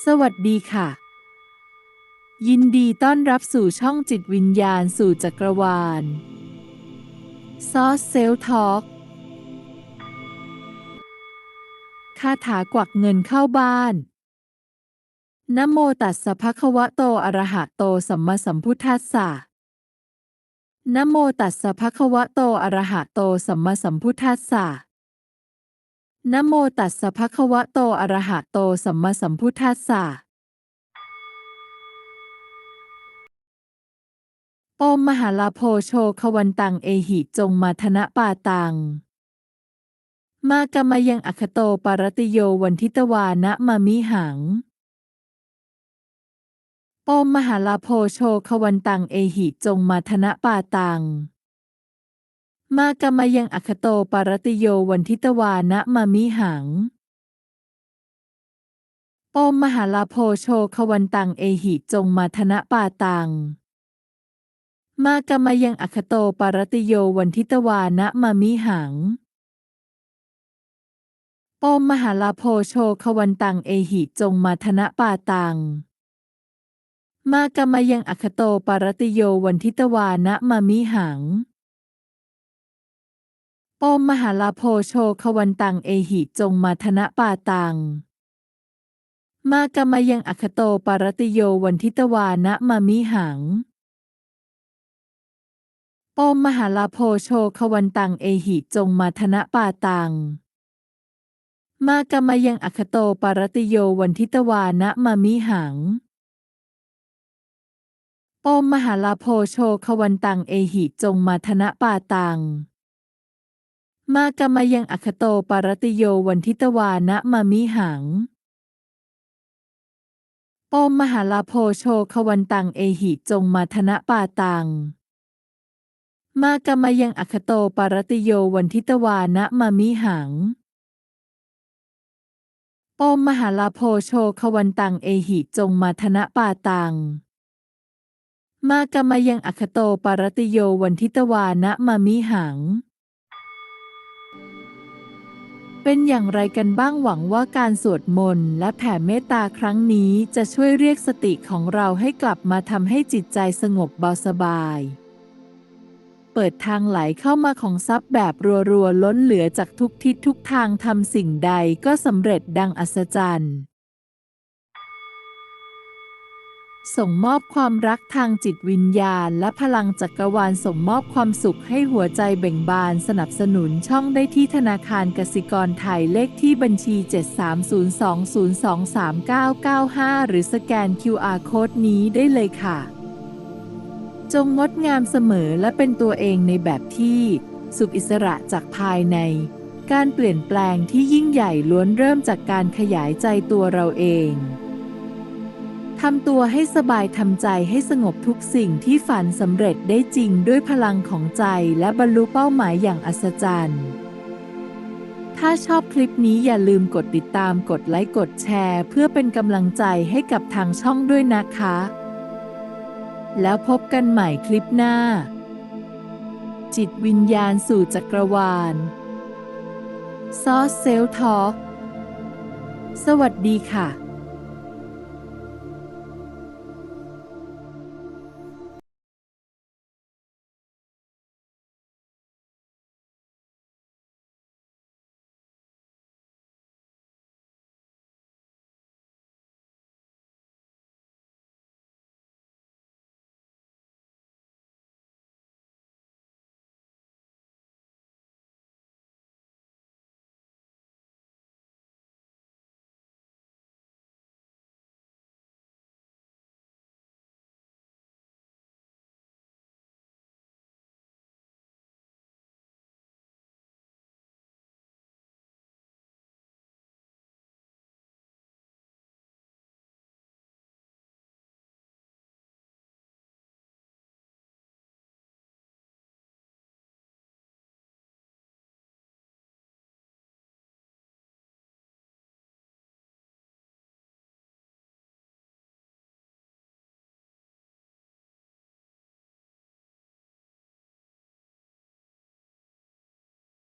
สวัสดีค่ะ ยินดีต้อนรับสู่ช่องจิตวิญญาณสู่จักรวาลซอสเซลทอกคาถากวักเงินเข้าบ้านนะโมตัสสะภะคะวะโตอะระหะโตสัมมาสัมพุทธัสสะนะโมตัสสะภะคะวะโตอะระหะโตสัมมาสัมพุทธัสสะ นโมตัสสะภะคะวะโตอะระหะโตสัมมาสัมพุทธัสสะโอมมหาลาโพโชควันตังเอหิจงมาธนะปาตัง มากรรมยังอัคโตปารติโยวันทิตวานะมามิหังโอมมหาลาโพโชควันตังเอหิจงมาธนะปาตัง มากรรมยังอัคโตปารติโยวันทิตวานะมามิหัง โอมมหาลาโพโชควันตังเอหิจงมาธนะปาตัง มากรรมยังอัคโตปารติโยวันทิตวานะมามิหัง โอมมหาลาโพโชควันตังเอหิจงมาธนะปาตัง มากรรมยังอัคโตปารติโยวันทิตวานะมามิหัง โอมมหาลาโพโชควันตังเอหิจงมาธนะปาตัง มากรรมยังอัคโตปารติโยวันทิตวานะมามิหังโอมมหาลาโพโชควันตังเอหิจงมาธนะปาตัง มากรรมยังอัคโตปารติโยวันทิตวานะมามิหังโอมมหาลาโพโชควันตังเอหิจงมาธนะปาตัง มากรรมยังอัคโตปารติโยวันทิตวานะมามิหัง โอมมหาลาโพโชควันตังเอหิจงมาธนะปาตัง มากรรมยังอัคโตปารติโยวันทิตวานะมามิหัง โอมมหาลาโพโชควันตังเอหิจงมาธนะปาตัง มากรรมยังอัคโตปารติโยวันทิตวานะมามิหัง เป็นอย่างไรกันบ้างหวังว่าการสวดมนต์และแผ่เมตตาครั้งนี้จะช่วยเรียกสติของเราให้กลับมาทำให้จิตใจสงบเบาสบาย เปิดทางไหลเข้ามาของทรัพย์แบบรัวๆล้นเหลือจากทุกทิศทุกทางทำสิ่งใดก็สำเร็จดังอัศจรรย์ ส่งมอบความรักทางจิตวิญญาณ และพลังจักรวาลส่งมอบความสุขให้หัวใจเบ่งบานสนับสนุนช่องได้ที่ธนาคารกสิกรไทยเลขที่บัญชี 7302023995 หรือสแกน QR โค้ดนี้ได้เลยค่ะ จงงดงามเสมอและเป็นตัวเองในแบบที่ สุขอิสระจากภายใน การเปลี่ยนแปลงที่ยิ่งใหญ่ล้วนเริ่มจากการขยายใจตัวเราเอง ทำตัวให้สบายทำใจให้สงบทุกสิ่งที่ฝันสำเร็จได้จริงด้วยพลังของใจและบรรลุเป้าหมายอย่างอัศจรรย์ ถ้าชอบคลิปนี้อย่าลืมกดติดตามกดไลค์กดแชร์ เพื่อเป็นกำลังใจให้กับทางช่องด้วยนะคะ แล้วพบกันใหม่คลิปหน้า จิตวิญญาณสู่จักรวาลซอสเซลทอสวัสดีค่ะ